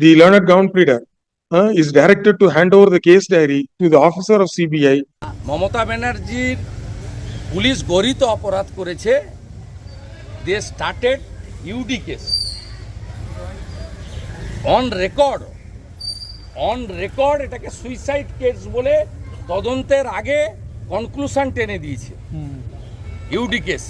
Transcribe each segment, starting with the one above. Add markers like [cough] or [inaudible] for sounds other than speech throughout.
The learned gown pleader uh, is directed to hand over the case diary to the officer of CBI Mamata ব্যানার্জির police গরিত অপরাধ করেছে। They started UD case on record on record এটাকে suicide case বলে তদন্তের আগে conclusion টেনে দিয়েছে। ইউডি কেস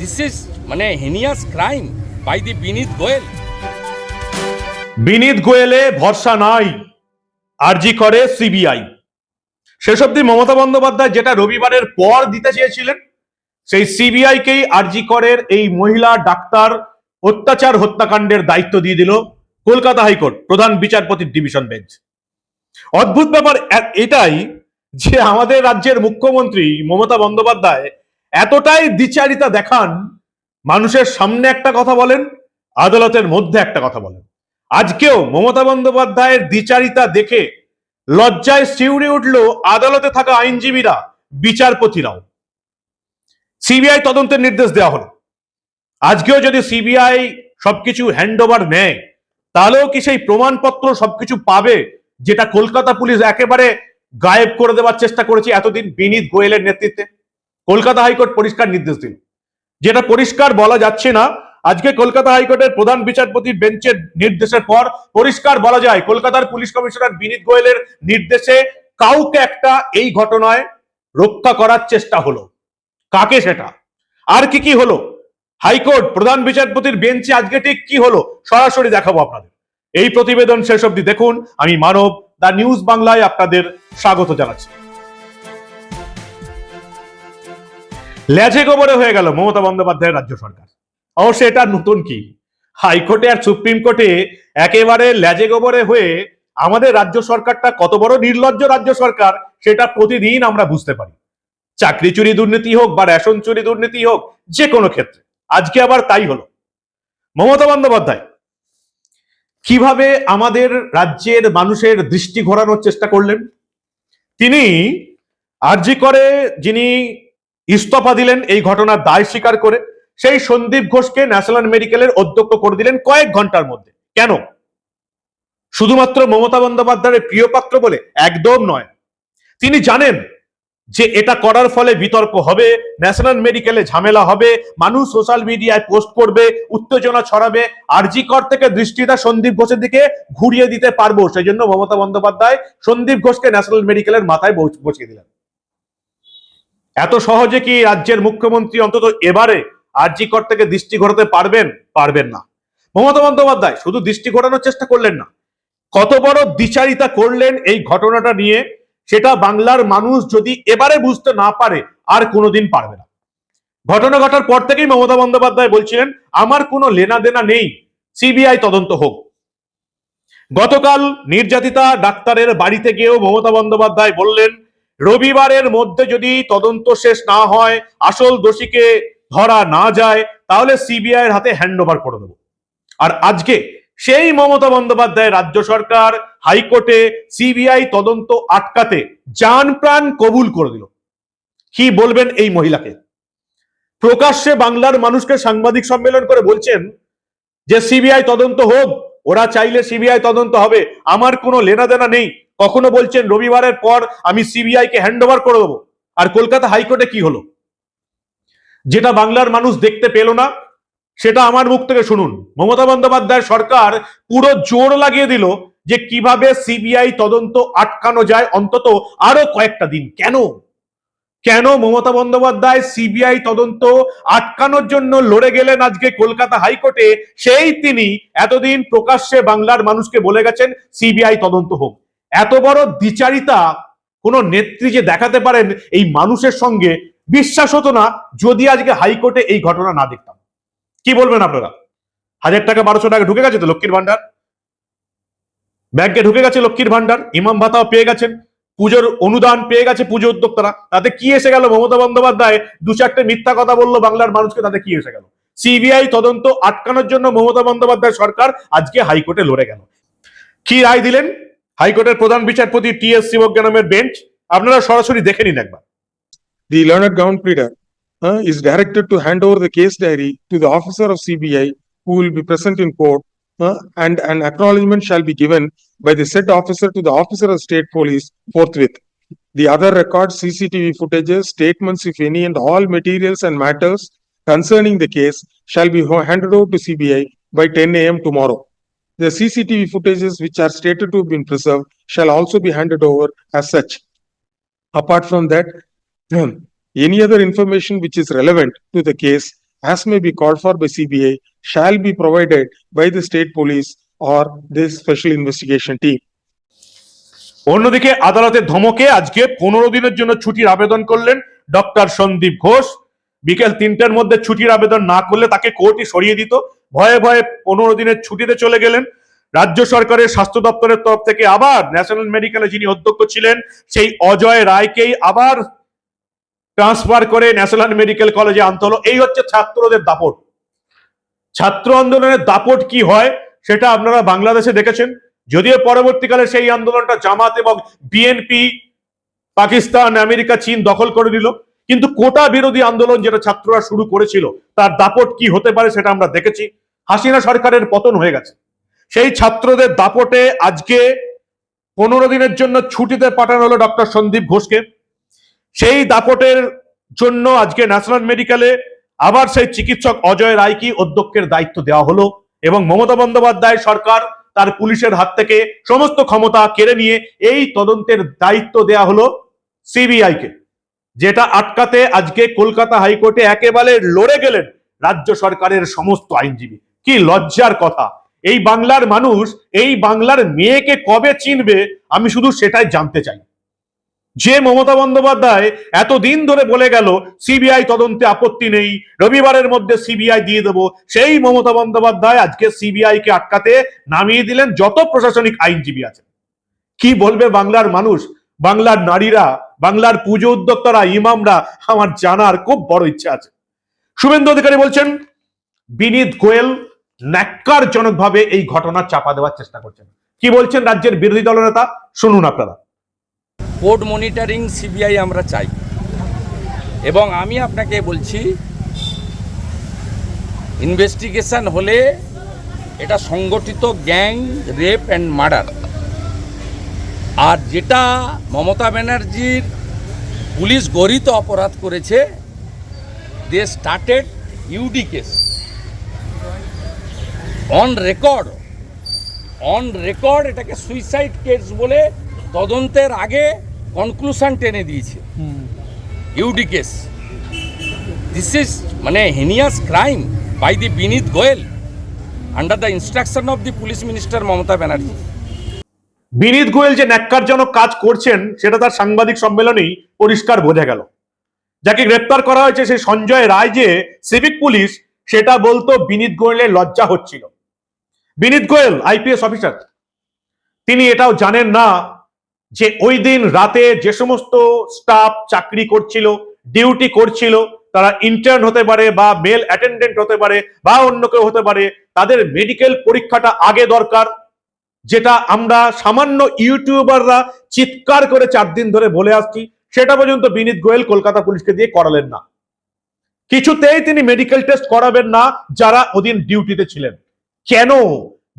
দিস ইজ মানে heinous crime by the Vineet Goyal Vineet গোয়েলে ভরসা নাই। আরজি করে সিবিআই। শেষ অব্দি মমতা বন্দ্যোপাধ্যায় যেটা রবিবারের পর দিতে চেয়েছিলেন, সেই সিবিআই কেই আরজি করের এই মহিলা ডাক্তার অত্যাচার হত্যাকাণ্ডের দায়িত্ব দিয়ে দিল কলকাতা হাইকোর্ট, প্রধান বিচারপতির ডিভিশন বেঞ্চ। অদ্ভুত ব্যাপার এটাই যে আমাদের রাজ্যের মুখ্যমন্ত্রী মমতা বন্দ্যোপাধ্যায় এতটাই দ্বিচারিতা দেখান, মানুষের সামনে একটা কথা বলেন, আদালতের মধ্যে একটা কথা বলেন। আজকেও মমতা বন্দ্যোপাধ্যায়ের দ্বিচারিতা দেখে লজ্জায় শিউরে উঠল আদালতে থাকা আইনজীবীরা, বিচারপতিরাও। সিবিআই তদন্তের নির্দেশ দেওয়া হলো। আজকেও যদি সিবিআই সবকিছু হ্যান্ড ওভার নেয়, তাহলেও কি সেই প্রমাণপত্র সবকিছু পাবে যেটা কলকাতা পুলিশ একেবারে গায়েব করে দেওয়ার চেষ্টা করেছে এতদিন বিনীত গোয়েলের নেতৃত্বে? কলকাতা হাইকোর্ট পরিষ্কার নির্দেশ দিল। যেটা পরিষ্কার বলা যাচ্ছে না আজকে কলকাতা হাইকোর্টের প্রধান বিচারপতির বেঞ্চের নির্দেশের পর পরিষ্কার বলা যায়, কলকাতার পুলিশ কমিশনার বিনীত গোয়েলের নির্দেশে কাউকে একটা এই ঘটনায় রক্ষা করার চেষ্টা হলো। কাকে সেটা? আর কি কি হলো? হাইকোর্ট প্রধান বিচারপতির বেঞ্চে আজকে ঠিক কি হলো? সরাসরি দেখাবো আপনাদের। এই প্রতিবেদন শেষ অবধি দেখুন। আমি মানব দা নিউজ বাংলায় আপনাদের স্বাগত জানাচ্ছি। লেজে গোবরে হয়ে গেল মমতা বন্দ্যোপাধ্যায়ের রাজ্য সরকার। অবশ্য এটা নতুন কি? হাইকোর্টে আর সুপ্রিম কোর্টে একেবারে লেজে গোবরে হয়ে আমাদের রাজ্য সরকারটা কত বড় নির্লজ্জ রাজ্য সরকার, সেটা প্রতিদিন আমরা বুঝতে পারি। চাকরি চুরি দুর্নীতি হোক বা রেশন চুরি দুর্নীতি হোক, যে কোনো ক্ষেত্রে। আজকে আবার তাই হলো। মমতা বন্দ্যোপাধ্যায়, কীভাবে আমাদের রাজ্যের মানুষের দৃষ্টি ঘোরানোর চেষ্টা করলেন? তিনি আরজি করে যিনি ইস্তফা দিলেন এই ঘটনার দায় স্বীকার করে সেই সন্দীপ ঘোষকে ন্যাশনাল মেডিকেলের অধ্যক্ষ করে দিলেন কয়েক ঘণ্টার মধ্যে। কেন? শুধুমাত্র মমতা বন্দ্যোপাধ্যায়ের প্রিয় পাত্র বলে একদম নয়। তিনি জানেন যে এটা করার ফলে বিতর্ক হবে, ন্যাশনাল মেডিকেলে ঝামেলা হবে, মানুষ সোশ্যাল মিডিয়ায় পোস্ট করবে, উত্তেজনা ছড়াবে, আরজি কর থেকে দৃষ্টিটা সন্দীপ ঘোষের দিকে ঘুরিয়ে দিতে পারব। সেই জন্য মমতা বন্দ্যোপাধ্যায় সন্দীপ ঘোষকে ন্যাশনাল মেডিকেলের মাথায় বসিয়ে দিলেন। এত সহজে কি রাজ্যের মুখ্যমন্ত্রী অন্তত এবারে আরজি কর থেকে দৃষ্টি ঘোরাতে পারবেন? পারবেন না। মমতা বন্দ্যোপাধ্যায়, শুধু দৃষ্টি ঘোরানোর চেষ্টা করলেন না। কত বড় দ্বিচারিতা করলেন এই ঘটনাটা নিয়ে, সেটা বাংলার মানুষ যদি এবারে বুঝতে না পারে, আর কোনোদিন পারবে না। ঘটনা ঘটার পর থেকেই মমতা বন্দ্যোপাধ্যায় বলছিলেন, আমার কোনো লেনা দেনা নেই, সিবিআই তদন্ত হোক। গতকাল নির্যাতিতা ডাক্তারের বাড়িতে গিয়েও মমতা বন্দ্যোপাধ্যায় বললেন, রবিবারের মধ্যে যদি তদন্ত শেষ না হয়, আসল দোষীকে ধরা না যায়, তাহলে সিবিআই এর হাতে হ্যান্ড ওভার করে দেবো। আর আজকে সেই মমতা বন্দ্যোপাধ্যায় রাজ্য সরকার, হাইকোর্টে সিবিআই তদন্ত আটকাতে জান প্রাণ কবুল করে দিল। কি বলবেন এই মহিলাকে? প্রকাশ্যে বাংলার মানুষকে সাংবাদিক সম্মেলন করে বলছেন যে সিবিআই তদন্ত হোক, ওরা চাইলে সিবিআই তদন্ত হবে, আমার কোনো লেনাদেনা নেই। কখনো বলছেন রবিবারের পর আমি সিবিআই কে হ্যান্ড ওভার করে দেবো। আর কলকাতা হাইকোর্টে কি হলো? যেটা বাংলার মানুষ দেখতে পেল না, সেটা আমার মুখ থেকে শুনুন। মমতা বন্দ্যোপাধ্যায় সরকার পুরো জোর লাগিয়ে দিল যে কীভাবে সিবিআই তদন্ত আটকানো যায়, অন্তত আরও কয়েকটা দিন। কেন? কেন মমতা বন্দ্যোপাধ্যায় সিবিআই তদন্ত আটকানোর জন্য লড়ে গেলেন আজকে কলকাতা হাইকোর্টে? সেই তিনি এতদিন প্রকাশ্যে বাংলার মানুষকে বলে গেছেন, সিবিআই তদন্ত হোক। এত বড় দ্বিচারিতা কোন নেত্রী যে দেখাতে পারেন এই মানুষের সঙ্গে বিশ্বাস হতো না যদি আজকে হাইকোর্টে এই ঘটনা না দেখতাম। কি বলবেন আপনারা? হাজার টাকা, বারোশো টাকা ঢুকে গেছে তো লক্ষ্মীর ভান্ডার ব্যাংকে ঢুকে গেছে লক্ষ্মীর ভান্ডার ইমাম ভাতাও পেয়ে গেছেন, পুজোর অনুদান পেয়ে গেছে পুজো উদ্যোক্তারা। তাতে কি এসে গেল? মমতা বন্দ্যোপাধ্যায় দু চারটে মিথ্যা কথা বলল বাংলার মানুষকে, তাতে কি এসে গেল? সিবিআই তদন্ত আটকানোর জন্য মমতা বন্দ্যোপাধ্যায় সরকার আজকে হাইকোর্টে লড়ে গেল। কি রায় দিলেন? হাইকোর্টের প্রধান বিচারপতি টি এস শিবজ্ঞানমের বেঞ্চ। আপনারা সরাসরি দেখে নিন একবার। The learned gown pleader uh, is directed to hand over the case diary to the officer of CBI who will be present in court uh, and an acknowledgement shall be given by the said officer to the officer of state police forthwith. The other records, CCTV footages, statements, if any, and all materials and matters concerning the case shall be handed over to CBI by ten AM tomorrow. The CCTV footages which are stated to have been preserved shall also be handed over as such. Apart from that, [clears throat] any other information which is relevant to the case as may be called for by CBI shall be provided by the state police or this special investigation team. অন্যদিকে আদালতের ধমকে আজকে পনেরো দিনের জন্য ছুটির আবেদন করলেন ডক্টর সন্দীপ ঘোষ। বিকেল তিনটের মধ্যে ছুটির আবেদন না করলে তাকে কোর্টই সরিয়ে দিত। ভয়ে ভয়ে পনেরো দিনের ছুটিতে চলে গেলেন। রাজ্য সরকারের স্বাস্থ্য দপ্তরের তরফ থেকে আবার ন্যাশনাল মেডিকেলে যিনি অধ্যক্ষ ছিলেন, সেই অজয় রায়কেই আবার ট্রান্সফার করে ন্যাশনাল মেডিকেল কলেজে আনতে হলো। এই হচ্ছে ছাত্রদের দাপট। ছাত্র আন্দোলনের দাপট কি হয়, সেটা আপনারা বাংলাদেশে দেখেছেন। যদিও পরবর্তীকালে সেই আন্দোলনটা জামাত এবং বিএনপি পাকিস্তান, আমেরিকা, চীন দখল করে নিল। কিন্তু কোটা বিরোধী আন্দোলন যেটা ছাত্ররা শুরু করেছিল, তার দাপট কি হতে পারে সেটা আমরা দেখেছি। হাসিনা সরকারের পতন হয়ে গেছে। সেই ছাত্রদের দাপটে আজকে পনেরো দিনের জন্য ছুটিতে পাঠানো হলো ডক্টর সন্দীপ ঘোষকে। সেই দাপটের জন্য আজকে ন্যাশনাল মেডিকেলে আবার সেই চিকিৎসক অজয় রায়কে অধ্যক্ষের দায়িত্ব দেওয়া হলো এবং মমতা বন্দ্যোপাধ্যায় সরকার তার পুলিশের হাত থেকে সমস্ত ক্ষমতা কেড়ে নিয়ে এই তদন্তের দায়িত্ব দেয়া হলো সিবিআই কে যেটা আটকাতে আজকে কলকাতা হাইকোর্টে একেবারে লড়ে গেলেন রাজ্য সরকারের সমস্ত আইনজীবী। কি লজ্জার কথা। এই বাংলার মানুষ, এই বাংলার মেয়েকে কবে চিনবে, আমি শুধু সেটাই জানতে চাই। যে মমতা বন্দ্যোপাধ্যায় এতদিন ধরে বলে গেল, সিবিআই তদন্তে আপত্তি নেই, রবিবারের মধ্যে সিবিআই দিয়ে দেবো। সেই মমতা বন্দ্যোপাধ্যায় আজকে সিবিআই কে আটকাতে নামিয়ে দিলেন যত প্রশাসনিক আইনজীবী আছে কি বলবে বাংলার মানুষ? বাংলার নারীরা, বাংলার পুজো উদ্যোক্তারা, ইমামরা, আমার জানার খুব বড় ইচ্ছা আছে। শুভেন্দু অধিকারী বলছেন, বিনীত গোয়েল ন্যাক্কারজনক ভাবে এই ঘটনা চাপা দেওয়ার চেষ্টা করছেন। কি বলছেন রাজ্যের বিরোধী দলনেতা শুনুন আপনারা। কোর্ট মনিটরিং সিবিআই আমরা চাই। এবং আমি আপনাকে বলছি, ইনভেস্টিগেশন হলে এটা সংগঠিত গ্যাং, রেপ অ্যান্ড মার্ডার। আর যেটা মমতা ব্যানার্জির পুলিশ গরিত অপরাধ করেছে they started UD case on record on record এটাকে সুইসাইড কেস বলে তদন্তের আগে কনক্লুশন টেনে দিয়েছে। ইউডি কেস দিস ইজ মানে heinous crime by the Vineet Goyal under the instruction of the police minister Mamata Banerjee Vineet Goyal যে ন্যাক্কারজনক কাজ করছেন সেটা তার সাংবাদিক সম্মেলনেই পরিষ্কার বোঝা গেল। যাকে গ্রেপ্তার করা হয়েছে সেই সঞ্জয় রায় যে সিভিক পুলিশ সেটা বলতো বিনীত গোয়েলের লজ্জা হচ্ছিল। বিনীত গোয়েল আইপিএস অফিসার তিনি এটাও জানেন না যে ওই দিন রাতে যে সমস্ত স্টাফ চাকরি করছিল ডিউটি করছিল, তারা ইন্টার্ন হতে পারে বা মেল অ্যাটেন্ডেন্ট হতে পারে বা অন্য কেউ হতে পারে, তাদের মেডিকেল পরীক্ষাটা আগে দরকার, যেটা আমরা সামান্য ইউটিউবাররা চিৎকার করে চার দিন ধরে বলে আসছি, সেটা পর্যন্ত বিনীত গোয়েল কলকাতা পুলিশকে দিয়ে করালেন না। কিছুতেই তিনি মেডিকেল টেস্ট করাবেন না, যারা ওদিন ডিউটিতে ছিলেন। কেন?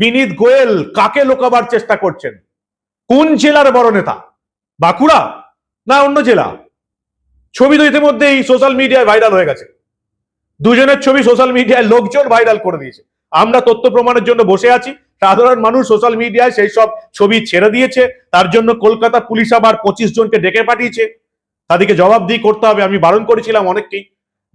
বিনীত গোয়েল কাকে লোকাবার চেষ্টা করছেন? কোন জেলার বড় নেতা? বাঁকুড়া না অন্য জেলা? ছবি তো ইতিমধ্যেই সোশ্যাল মিডিয়ায় ভাইরাল হয়ে গেছে। দুজনের ছবি সোশ্যাল মিডিয়ায় লোকজন ভাইরাল করে দিয়েছে। আমরা তথ্য প্রমাণের জন্য বসে আছি। সাধারণ মানুষ সোশ্যাল মিডিয়ায় সেই সব ছবি ছেড়ে দিয়েছে। তার জন্য কলকাতা পুলিশ আবার পঁচিশ জনকে ডেকে পাঠিয়েছে। তাদেরকে জবাবদিহি করতে হবে আমি বারণ করেছিলাম অনেককেই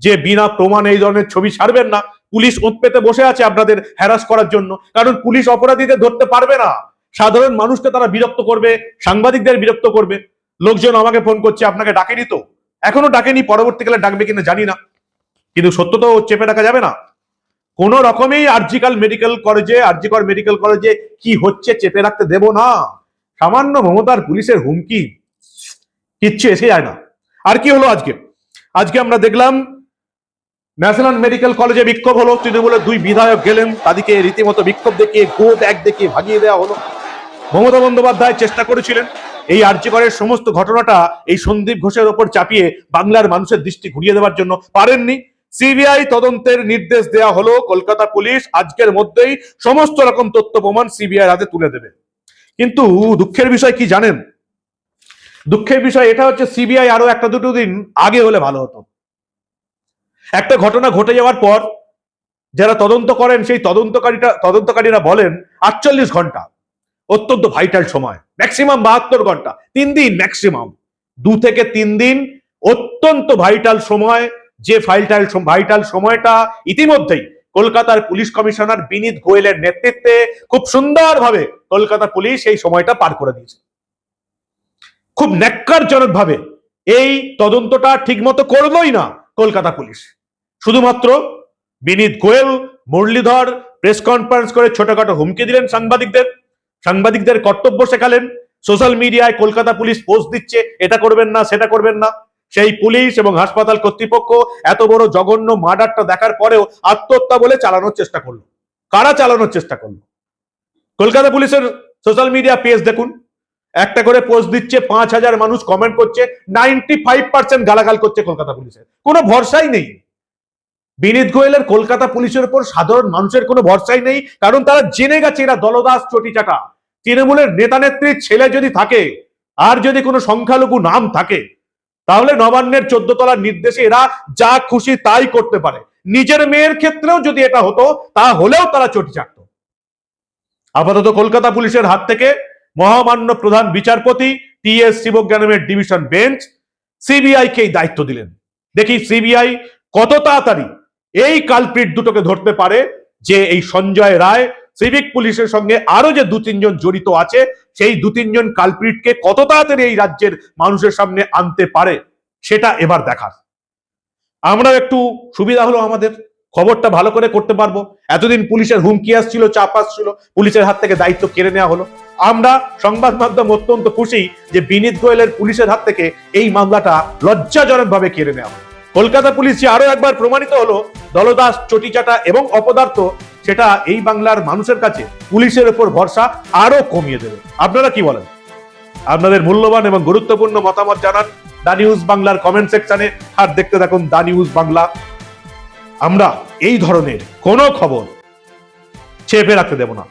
যে বিনা প্রমাণ এই ধরনের ছবি ছাড়বেন না। পুলিশ ওঁত পেতে বসে আছে আপনাদের হ্যারাস করার জন্য। কারণ পুলিশ অপরাধীদের ধরতে পারবে না। সাধারণ মানুষকে তারা বিরক্ত করবে, সাংবাদিকদের বিরক্ত করবে। লোকজন আমাকে ফোন করছে, আপনাকে ডাকেনি তো? এখনও ডাকেনি, পরবর্তীকালে ডাকবে কিনা জানি না। কিন্তু সত্য তো চেপে রাখা যাবে না। কোন রকমেই আরজিকাল মেডিকেল কলেজে, আরজিকর মেডিকেল কলেজে কি হচ্ছে চেপে রাখতে দেব না। সামান্য মমতার পুলিশের হুমকি, কিচ্ছু এসে যায় না। আর কি হলো আজকে? আজকে আমরা দেখলাম, ন্যাশনাল মেডিকেল কলেজে বিক্ষোভ হলো, তৃণমূলের দুই বিধায়ক গেলেন, তাদেরকে রীতিমতো বিক্ষোভ দেখিয়ে গো ব্যাগ দেখিয়ে ভাগিয়ে দেওয়া হলো। মমতা বন্দ্যোপাধ্যায় চেষ্টা করেছিলেন এই আর্যকরের সমস্ত ঘটনাটা এই সন্দীপ ঘোষের ওপর চাপিয়ে বাংলার মানুষের দৃষ্টি ঘুরিয়ে দেওয়ার জন্য পারেননি। সিবিআই তদন্তের নির্দেশ দেয়া হলো কলকাতা পুলিশ। আজকের মধ্যেই সমস্ত রকম তথ্য প্রমাণ সিবিআই হাতে তুলে দেবে। কিন্তু দুঃখের বিষয় কি জানেন? দুঃখের বিষয় এটা হচ্ছে সিবিআই আরও একটা দুটো দিন আগে হলে ভালো হতো। একটা ঘটনা ঘটে যাওয়ার পর যারা তদন্ত করেন সেই তদন্তকারীটা তদন্তকারীরা বলেন, আটচল্লিশ ঘণ্টা। অত্যন্ত ভাইটাল সময়। ম্যাক্সিমাম বাহাত্তর ঘণ্টা। তিন দিন ম্যাক্সিমাম দু থেকে তিন দিন অত্যন্ত ভাইটাল সময়। যে ফাইলটাল ভাইটাল সময়টা ইতিমধ্যেই কলকাতার পুলিশ কমিশনার বিনীত গোয়েলের নেতৃত্বে খুব সুন্দরভাবে কলকাতা পুলিশ এই সময়টা পার করে দিয়েছে। খুব ন্যাক্কারজনক ভাবে এই তদন্তটা ঠিকমতো করলোই না কলকাতা পুলিশ। শুধুমাত্র বিনীত গোয়েল, মুরলীধর, প্রেস কনফারেন্স করে ছোটখাটো হুমকি দিলেন সাংবাদিকদের। সাংবাদিকদের কর্তব্য শেখালেন। সোশ্যাল মিডিয়ায় কলকাতা পুলিশ পোস্ট দিচ্ছে, এটা করবেন না, সেটা করবেন না। সেই পুলিশ এবং হাসপাতাল কর্তৃপক্ষ এত বড় জঘন্য মার্ডারটা দেখার পরেও আত্মহত্যা বলে চালানোর চেষ্টা করল। কারা চালানোর চেষ্টা করল? কলকাতা পুলিশের সোশ্যাল মিডিয়া পেজ দেখুন। একটা করে পোস্ট দিচ্ছে, পাঁচ হাজার মানুষ কমেন্ট করছে, নাইনটি ফাইভ পার্সেন্ট গালাগাল করছে কলকাতা পুলিশের। কোনো ভরসাই নেই। বিনীত গোয়েলের কলকাতা পুলিশের উপর সাধারণ মানুষের কোনো ভরসাই নেই, কারণ তারা জেনে গেছে এরা দলদাস, চটিচাটা। তৃণমূলের নেতা নেত্রীর ছেলে যদি থাকে, আর যদি কোনো সংখ্যালঘু নাম থাকে, তাহলে নবান্নের চোদ্দ তলার নির্দেশে এরা যা খুশি তাই করতে পারে। নিজের মেয়ের ক্ষেত্রেও যদি এটা হতো তা হলেও তারা চটি চাটত। আপাতত কলকাতা পুলিশের হাত থেকে মহামান্য প্রধান বিচারপতি টি এস শিবজ্ঞানমের ডিভিশন বেঞ্চ সিবিআই কে দায়িত্ব দিলেন। দেখি সিবিআই কত তাড়াতাড়ি এই কালপ্রিট দুটোকে ধরতে পারে যে এই সঞ্জয় রায় সিভিক পুলিশের সঙ্গে আরও যে দু তিনজন জড়িত আছে, সেই দু তিনজন কালপ্রিটকে কত তাড়াতাড়ি এই রাজ্যের মানুষের সামনে আনতে পারে, সেটা এবার দেখার। আমরা একটু সুবিধা হলো আমাদের, খবরটা ভালো করে করতে পারব। এতদিন পুলিশের হুমকি আসছিল, চাপ আসছিল, পুলিশের হাত থেকে দায়িত্ব কেড়ে নেওয়া হলো। আমরা সংবাদ মাধ্যম অত্যন্ত খুশি যে বিনীত গোয়েলের পুলিশের হাত থেকে এই মামলাটা লজ্জাজনক ভাবে কেড়ে নেওয়া হলো। কলকাতা পুলিশ আরও একবার প্রমাণিত হলো, দলদাস, চটিচাটা এবং অপদার্থ সেটা এই বাংলার মানুষের কাছে পুলিশের উপর ভরসা আরও কমিয়ে দেবে। আপনারা কি বলেন? আপনাদের মূল্যবান এবং গুরুত্বপূর্ণ মতামত জানান দা নিউজ বাংলার কমেন্ট সেকশনে আর দেখতে থাকুন দা নিউজ বাংলা। আমরা এই ধরনের কোনো খবর চেপে রাখতে দেব না।